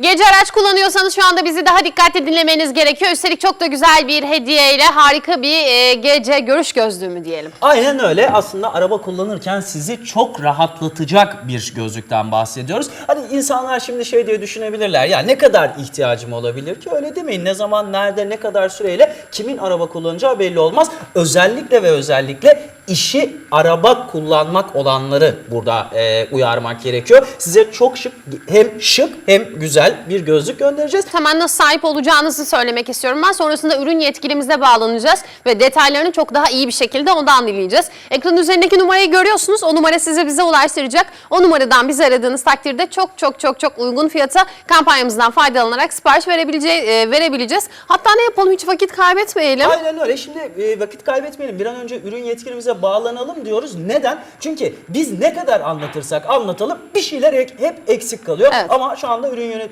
Gece araç kullanıyorsanız şu anda bizi daha dikkatli dinlemeniz gerekiyor. Üstelik çok da güzel bir hediyeyle harika bir e, gece görüş gözlüğü mü diyelim. Aynen öyle. Aslında araba kullanırken sizi çok rahatlatacak bir gözlükten bahsediyoruz. Hani insanlar şimdi şey diye düşünebilirler. Ya ne kadar ihtiyacım olabilir ki? Öyle demeyin. Ne zaman, nerede, ne kadar süreyle kimin araba kullanacağı belli olmaz. Özellikle ve özellikle işi araba kullanmak olanları burada e, uyarmak gerekiyor. Size çok şık hem şık hem güzel bir gözlük göndereceğiz. Hemen nasıl sahip olacağınızı söylemek istiyorum ben. Sonrasında ürün yetkilimize bağlanacağız ve detaylarını çok daha iyi bir şekilde ondan dinleyeceğiz. Ekranın üzerindeki numarayı görüyorsunuz. O numara size bize ulaştıracak. O numaradan bizi aradığınız takdirde çok çok çok çok uygun fiyata kampanyamızdan faydalanarak sipariş verebilece- e, verebileceğiz. Hatta ne yapalım hiç vakit kaybetmeyelim. Aynen öyle. Şimdi e, vakit kaybetmeyelim. Bir an önce ürün yetkilimize bağlanalım diyoruz. Neden? Çünkü biz ne kadar anlatırsak anlatalım bir şeyler ek- hep eksik kalıyor. Evet. Ama şu anda ürün yönet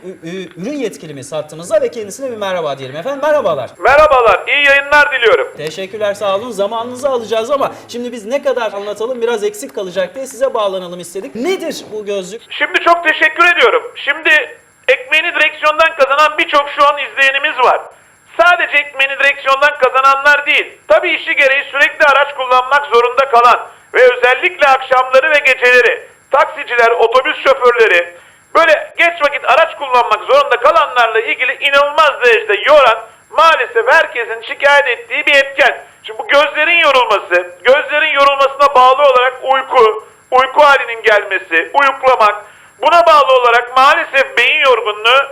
ürün yetkilimiz hattımızda ve kendisine bir merhaba diyelim efendim. Merhabalar. Merhabalar, iyi yayınlar diliyorum. Teşekkürler sağ olun. Zamanınızı alacağız ama şimdi biz ne kadar anlatalım biraz eksik kalacak diye size bağlanalım istedik. Nedir bu gözlük? Şimdi çok teşekkür ediyorum. Şimdi ekmeğini direksiyondan kazanan birçok şu an izleyenimiz var. Sadece ekmeğini direksiyondan kazananlar değil, tabii işi gereği sürekli araç kullanmak zorunda kalan ve özellikle akşamları ve geceleri taksiciler, otobüs şoförleri böyle geç vakit araç kullanmak zorunda kalanlarla ilgili inanılmaz derecede yoran maalesef herkesin şikayet ettiği bir etken. Şimdi bu gözlerin yorulması, gözlerin yorulmasına bağlı olarak uyku, uyku halinin gelmesi, uyuklamak, buna bağlı olarak maalesef beyin yorgunluğu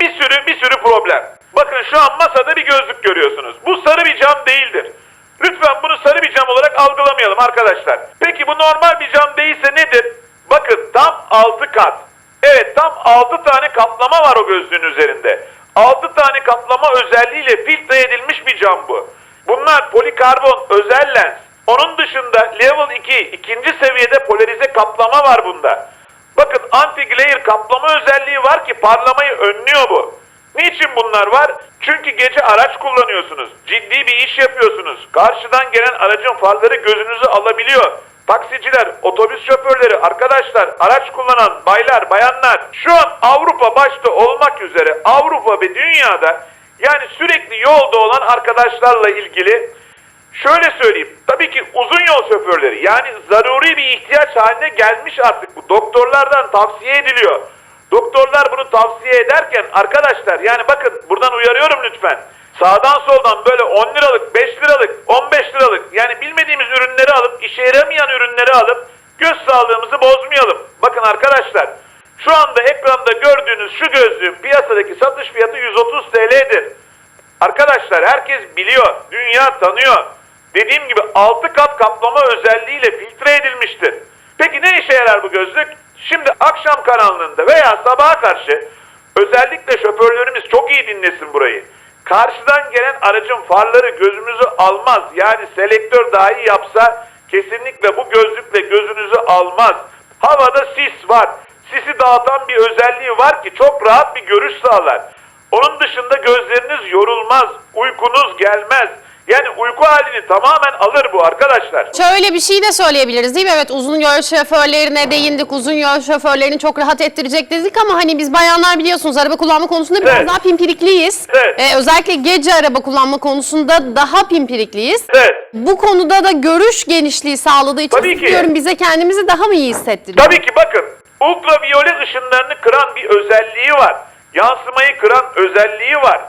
bir sürü bir sürü problem. Bakın şu an masada bir gözlük görüyorsunuz. Bu sarı bir cam değildir. Lütfen bunu sarı bir cam olarak algılamayalım arkadaşlar. Peki bu normal bir cam değilse nedir? Bakın tam 6 kat. Evet tam 6 tane kaplama var o gözlüğün üzerinde. 6 tane kaplama özelliğiyle filtre edilmiş bir cam bu. Bunlar polikarbon özel lens. Onun dışında level 2 ikinci seviyede polarize kaplama var bunda. Bakın anti-glare kaplama özelliği var ki parlamayı önlüyor bu. Niçin bunlar var? Çünkü gece araç kullanıyorsunuz. Ciddi bir iş yapıyorsunuz. Karşıdan gelen aracın farları gözünüzü alabiliyor. Taksiciler, otobüs şoförleri, arkadaşlar, araç kullanan baylar, bayanlar şu an Avrupa başta olmak üzere Avrupa ve dünyada yani sürekli yolda olan arkadaşlarla ilgili Şöyle söyleyeyim. Tabii ki uzun yol şoförleri yani zaruri bir ihtiyaç haline gelmiş artık bu. Doktorlardan tavsiye ediliyor. Doktorlar bunu tavsiye ederken arkadaşlar yani bakın buradan uyarıyorum lütfen. Sağdan soldan böyle 10 liralık, 5 liralık, 15 liralık yani bilmediğimiz ürünleri alıp işe yaramayan ürünleri alıp göz sağlığımızı bozmayalım. Bakın arkadaşlar şu anda ekranda gördüğünüz şu gözlüğün piyasadaki satış fiyatı 130 TL'dir. Arkadaşlar herkes biliyor, dünya tanıyor. Dediğim gibi 6 kat kaplama özelliğiyle filtre edilmiştir. Peki ne işe yarar bu gözlük? Şimdi akşam karanlığında veya sabaha karşı özellikle şoförlerimiz çok iyi dinlesin burayı. Karşıdan gelen aracın farları gözümüzü almaz. Yani selektör dahi yapsa kesinlikle bu gözlükle gözünüzü almaz. Havada sis var. Sisi dağıtan bir özelliği var ki çok rahat bir görüş sağlar. Onun dışında gözleriniz yorulmaz, uykunuz gelmez. Yani uyku halini tamamen alır bu arkadaşlar. Şöyle bir şey de söyleyebiliriz değil mi? Evet uzun yol şoförlerine değindik. Uzun yol şoförlerini çok rahat ettirecek dedik ama hani biz bayanlar biliyorsunuz araba kullanma konusunda biraz Evet. daha pimpirikliyiz. Evet. Ee, özellikle gece araba kullanma konusunda daha pimpirikliyiz. Evet. Bu konuda da görüş genişliği sağladığı için Tabii ki. diyorum bize kendimizi daha mı iyi hissettiriyor? Tabii ki bakın ultraviyole ışınlarını kıran bir özelliği var. Yansımayı kıran özelliği var.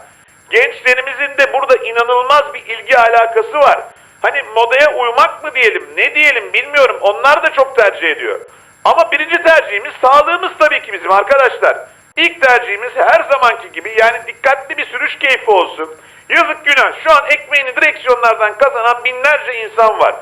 Gençlerimizin de burada inanılmaz bir ilgi alakası var. Hani modaya uymak mı diyelim ne diyelim bilmiyorum onlar da çok tercih ediyor. Ama birinci tercihimiz sağlığımız tabii ki bizim arkadaşlar. İlk tercihimiz her zamanki gibi yani dikkatli bir sürüş keyfi olsun. Yazık günah şu an ekmeğini direksiyonlardan kazanan binlerce insan var.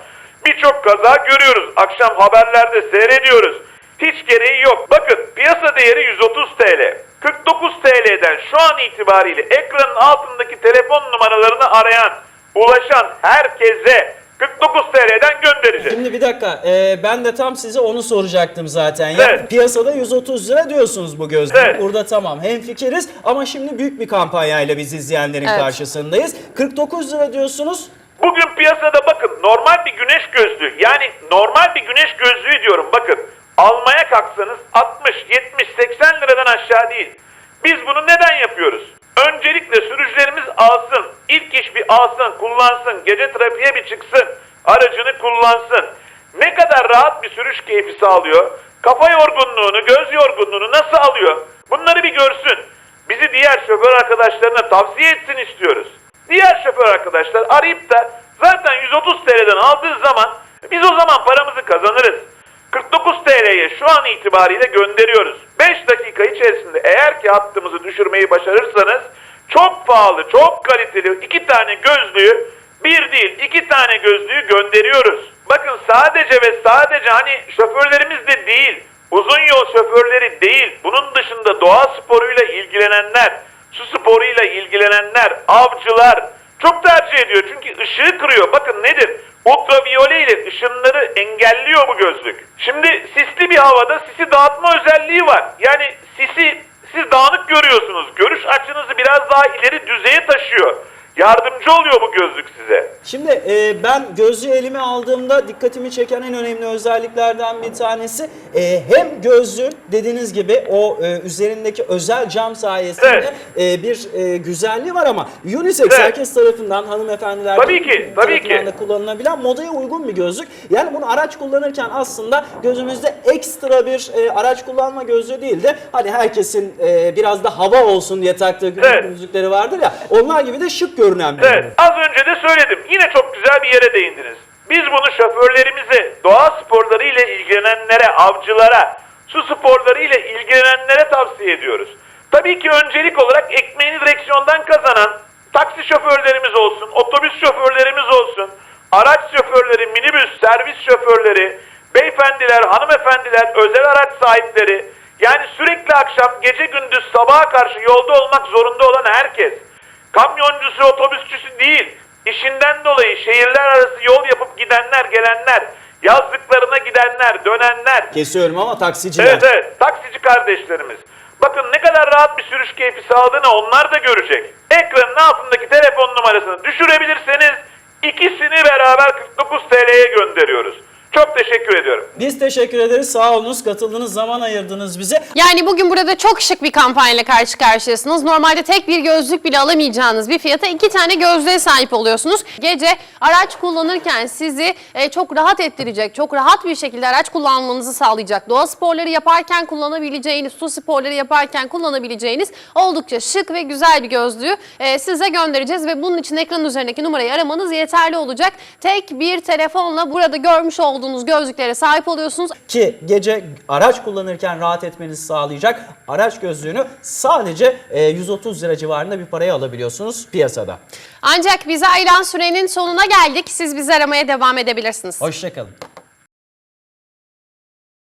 Birçok kaza görüyoruz. Akşam haberlerde seyrediyoruz. Hiç gereği yok. Bakın piyasa değeri 130 TL. 49 TL'den şu an itibariyle ekranın altındaki telefon numaralarını arayan, ulaşan herkese 49 TL'den göndereceğiz. Şimdi bir dakika e, ben de tam size onu soracaktım zaten. Yani Evet. piyasada 130 lira diyorsunuz bu gözlüğe. Evet. Burada tamam hemfikiriz ama şimdi büyük bir kampanyayla biz izleyenlerin Evet. karşısındayız. 49 lira diyorsunuz. Bugün piyasada bakın normal bir güneş gözlüğü yani normal bir güneş gözlüğü diyorum bakın almaya kalksanız 60, 70, 80 liradan aşağı değil. Biz bunu neden yapıyoruz? Öncelikle sürücülerimiz alsın. İlk iş bir alsın, kullansın. Gece trafiğe bir çıksın. Aracını kullansın. Ne kadar rahat bir sürüş keyfi sağlıyor. Kafa yorgunluğunu, göz yorgunluğunu nasıl alıyor? Bunları bir görsün. Bizi diğer şoför arkadaşlarına tavsiye etsin istiyoruz. Diğer şoför arkadaşlar arayıp da zaten 130 TL'den aldığı zaman biz o zaman paramızı kazanırız. 49 TL'ye şu an itibariyle gönderiyoruz. 5 dakika içerisinde eğer ki hattımızı düşürmeyi başarırsanız çok pahalı, çok kaliteli iki tane gözlüğü bir değil iki tane gözlüğü gönderiyoruz. Bakın sadece ve sadece hani şoförlerimiz de değil, uzun yol şoförleri değil, bunun dışında doğa sporuyla ilgilenenler, su sporuyla ilgilenenler, avcılar çok tercih ediyor. Çünkü ışığı kırıyor. Bakın nedir? Ultraviyole ile ışınları engelliyor bu gözlük. Şimdi sisli bir havada sisi dağıtma özelliği var. Yani sisi siz dağınık görüyorsunuz. Görüş açınızı biraz daha ileri düzeye taşıyor. Yardımcı oluyor bu gözlük size. Şimdi e, ben gözlüğü elime aldığımda dikkatimi çeken en önemli özelliklerden bir tanesi e, hem gözlüğün dediğiniz gibi o e, üzerindeki özel cam sayesinde e, bir e, güzelliği var ama unisex Evet. herkes tarafından hanımefendiler Tabii ki, tabii tarafından ki. da kullanılabilen modaya uygun bir gözlük. Yani bunu araç kullanırken aslında gözümüzde ekstra bir e, araç kullanma gözlüğü değil de hani herkesin e, biraz da hava olsun diye taktığı Evet. gözlükleri vardır ya onlar gibi de şık bir Evet, az önce de söyledim. Yine çok güzel bir yere değindiniz. Biz bunu şoförlerimize, doğa sporları ile ilgilenenlere, avcılara, su sporları ile ilgilenenlere tavsiye ediyoruz. Tabii ki öncelik olarak ekmeğini direksiyondan kazanan taksi şoförlerimiz olsun, otobüs şoförlerimiz olsun, araç şoförleri, minibüs, servis şoförleri, beyefendiler, hanımefendiler, özel araç sahipleri, yani sürekli akşam, gece gündüz, sabaha karşı yolda olmak zorunda olan herkes. Kamyoncusu, otobüsçüsü değil. İşinden dolayı şehirler arası yol yapıp gidenler, gelenler, yazlıklarına gidenler, dönenler. Kesiyorum ama taksiciler. Evet evet, taksici kardeşlerimiz. Bakın ne kadar rahat bir sürüş keyfi sağladığını onlar da görecek. Ekranın altındaki telefon numarasını düşürebilirseniz ikisini beraber 49 TL'ye gönderiyoruz. Çok teşekkür ediyorum. Biz teşekkür ederiz. Sağ olunuz. Katıldınız, zaman ayırdınız bize. Yani bugün burada çok şık bir kampanyayla karşı karşıyasınız. Normalde tek bir gözlük bile alamayacağınız bir fiyata iki tane gözlüğe sahip oluyorsunuz. Gece araç kullanırken sizi e, çok rahat ettirecek, çok rahat bir şekilde araç kullanmanızı sağlayacak. Doğa sporları yaparken kullanabileceğiniz, su sporları yaparken kullanabileceğiniz oldukça şık ve güzel bir gözlüğü e, size göndereceğiz ve bunun için ekranın üzerindeki numarayı aramanız yeterli olacak. Tek bir telefonla burada görmüş olduğunuz gözlüklere sahip oluyorsunuz. Ki gece araç kullanırken rahat etmenizi sağlayacak araç gözlüğünü sadece e, 130 lira civarında bir paraya alabiliyorsunuz piyasada. Ancak bize ayıran sürenin sonuna geldik. Siz bizi aramaya devam edebilirsiniz. Hoşçakalın.